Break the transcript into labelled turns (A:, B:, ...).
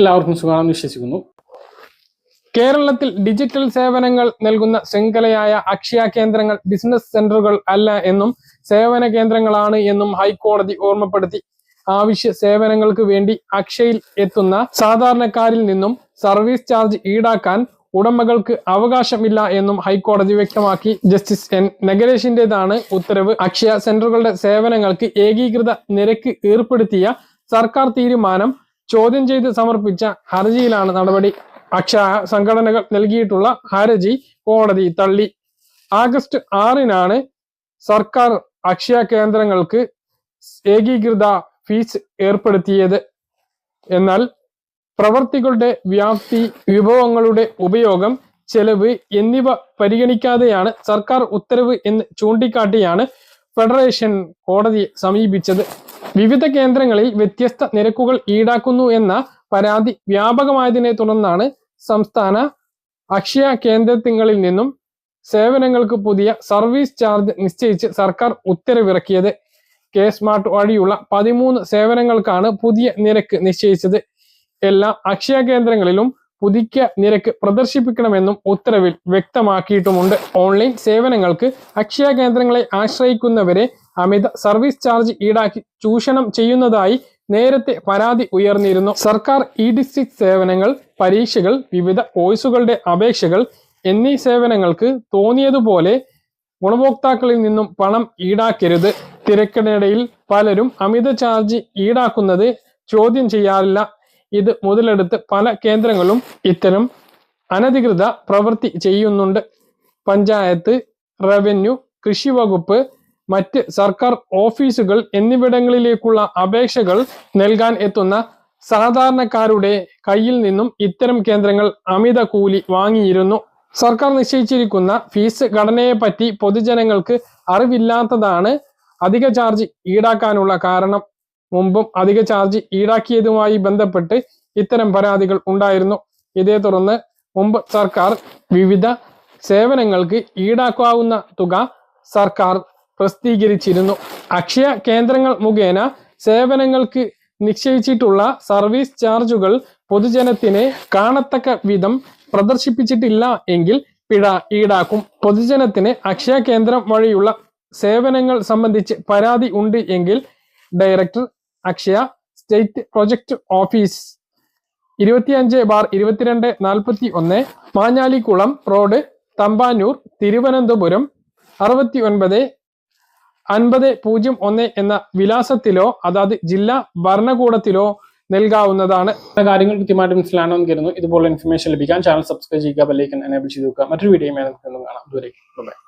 A: എല്ലാവർക്കും സുഖമാണെന്ന് വിശ്വസിക്കുന്നു. കേരളത്തിൽ ഡിജിറ്റൽ സേവനങ്ങൾ നൽകുന്ന ശൃംഖലയായ അക്ഷയ കേന്ദ്രങ്ങൾ ബിസിനസ് സെന്ററുകൾ അല്ല എന്നും സേവന കേന്ദ്രങ്ങളാണ് എന്നും ഹൈക്കോടതി ഓർമ്മപ്പെടുത്തി. ആവശ്യ സേവനങ്ങൾക്ക് വേണ്ടി അക്ഷയിൽ എത്തുന്ന സാധാരണക്കാരിൽ നിന്നും സർവീസ് ചാർജ് ഈടാക്കാൻ ഉടമകൾക്ക് അവകാശമില്ല എന്നും ഹൈക്കോടതി വ്യക്തമാക്കി. ജസ്റ്റിസ് എൻ നഗരേഷിന്റേതാണ് ഉത്തരവ്. അക്ഷയ സെന്ററുകളുടെ സേവനങ്ങൾക്ക് ഏകീകൃത നിരക്ക് ഏർപ്പെടുത്തിയ സർക്കാർ തീരുമാനം ചോദ്യം ചെയ്ത് സമർപ്പിച്ച ഹർജിയിലാണ് നടപടി. അക്ഷ സംഘടനകൾ നൽകിയിട്ടുള്ള ഹർജി കോടതി തള്ളി. ആഗസ്റ്റ് ആറിനാണ് സർക്കാർ അക്ഷയ കേന്ദ്രങ്ങൾക്ക് ഏകീകൃത ഫീസ് ഏർപ്പെടുത്തിയത്. എന്നാൽ പ്രവർത്തികളുടെ വ്യാപ്തി വിഭവങ്ങളുടെ ഉപയോഗം ചെലവ് എന്നിവ പരിഗണിക്കാതെയാണ് സർക്കാർ ഉത്തരവ് എന്ന് ചൂണ്ടിക്കാട്ടിയാണ് ഫെഡറേഷൻ കോടതിയെ സമീപിച്ചത്. വിവിധ കേന്ദ്രങ്ങളിൽ വ്യത്യസ്ത നിരക്കുകൾ ഈടാക്കുന്നു എന്ന പരാതി വ്യാപകമായതിനെ തുടർന്നാണ് സംസ്ഥാന അക്ഷയ കേന്ദ്രങ്ങളിൽ നിന്നും സേവനങ്ങൾക്ക് പുതിയ സർവീസ് ചാർജ് നിശ്ചയിച്ച് സർക്കാർ ഉത്തരവിറക്കിയത്. കെ സ്മാർട്ട് വഴിയുള്ള പതിമൂന്ന് സേവനങ്ങൾക്കാണ് പുതിയ നിരക്ക് നിശ്ചയിച്ചത്. എല്ലാ അക്ഷയ കേന്ദ്രങ്ങളിലും പുതുക്കിയ നിരക്ക് പ്രദർശിപ്പിക്കണമെന്നും ഉത്തരവിൽ വ്യക്തമാക്കിയിട്ടുമുണ്ട്. ഓൺലൈൻ സേവനങ്ങൾക്ക് അക്ഷയ കേന്ദ്രങ്ങളെ ആശ്രയിക്കുന്നവരെ അമിത സർവീസ് ചാർജ് ഈടാക്കി ചൂഷണം ചെയ്യുന്നതായി നേരത്തെ പരാതി ഉയർന്നിരുന്നു. സർക്കാർ ഇ ഡിസ്ട്രിക്ട് സേവനങ്ങൾ പരീക്ഷകൾ വിവിധ കോഴ്സുകളുടെ അപേക്ഷകൾ എന്നീ സേവനങ്ങൾക്ക് തോന്നിയതുപോലെ ഗുണഭോക്താക്കളിൽ നിന്നും പണം ഈടാക്കരുത്. തിരക്കിനിടയിൽ പലരും അമിത ചാർജ് ഈടാക്കുന്നത് ചോദ്യം ചെയ്യാറില്ല. ഇത് മുതലെടുത്ത് പല കേന്ദ്രങ്ങളും ഇത്തരം അനധികൃത പ്രവൃത്തി ചെയ്യുന്നുണ്ട്. പഞ്ചായത്ത് റവന്യൂ കൃഷി വകുപ്പ് മറ്റ് സർക്കാർ ഓഫീസുകൾ എന്നിവിടങ്ങളിലേക്കുള്ള അപേക്ഷകൾ നൽകാൻ എത്തുന്ന സാധാരണക്കാരുടെ കയ്യിൽ നിന്നും ഇത്തരം കേന്ദ്രങ്ങൾ അമിത കൂലി വാങ്ങിയിരുന്നു. സർക്കാർ നിശ്ചയിച്ചിരിക്കുന്ന ഫീസ് ഘടനയെ പറ്റി പൊതുജനങ്ങൾക്ക് അറിവില്ലാത്തതാണ് അധിക ചാർജ് ഈടാക്കാനുള്ള കാരണം. മുമ്പും അധിക ചാർജ് ഈടാക്കിയതുമായി ബന്ധപ്പെട്ട് ഇത്തരം പരാതികൾ ഉണ്ടായിരുന്നു. ഇതേ തുടർന്ന് മുമ്പ് സർക്കാർ വിവിധ സേവനങ്ങൾക്ക് ഈടാക്കാവുന്ന തുക സർക്കാർ പ്രസിദ്ധീകരിച്ചിരുന്നു. അക്ഷയ കേന്ദ്രങ്ങൾ മുഖേന സേവനങ്ങൾക്ക് നിശ്ചയിച്ചിട്ടുള്ള സർവീസ് ചാർജുകൾ പൊതുജനത്തിനെ കാണത്തക്ക വിധം പ്രദർശിപ്പിച്ചിട്ടില്ല എങ്കിൽ പിഴ ഈടാക്കും. പൊതുജനത്തിന് അക്ഷയ കേന്ദ്രം വഴിയുള്ള സേവനങ്ങൾ സംബന്ധിച്ച് പരാതി ഉണ്ട് എങ്കിൽ director Akshaya state project office. ഇരുപത്തിയഞ്ച് ബാർ ഇരുപത്തിരണ്ട് നാൽപ്പത്തി ഒന്ന് മാഞ്ഞാലിക്കുളം റോഡ് തമ്പാനൂർ തിരുവനന്തപുരം അറുപത്തി ഒൻപത് അൻപത് പൂജ്യം ഒന്ന് എന്ന വിലാസത്തിലോ അതാത് ജില്ലാ ഭരണകൂടത്തിലോ നൽകാവുന്നതാണ്. കാര്യങ്ങൾ കൃത്യമായിട്ട് മനസ്സിലാണെന്ന് കരുതുന്നു. ഇതുപോലെ ഇൻഫർമേഷൻ ലഭിക്കാൻ ചാനൽ സബ്സ്ക്രൈബ് ചെയ്യുക ബെല്ലൈക്കൻ എനേബിൾ ചെയ്ത് നോക്കുക മറ്റൊരു വീഡിയോ കാണാം. ദൂരേക്ക് ബൈ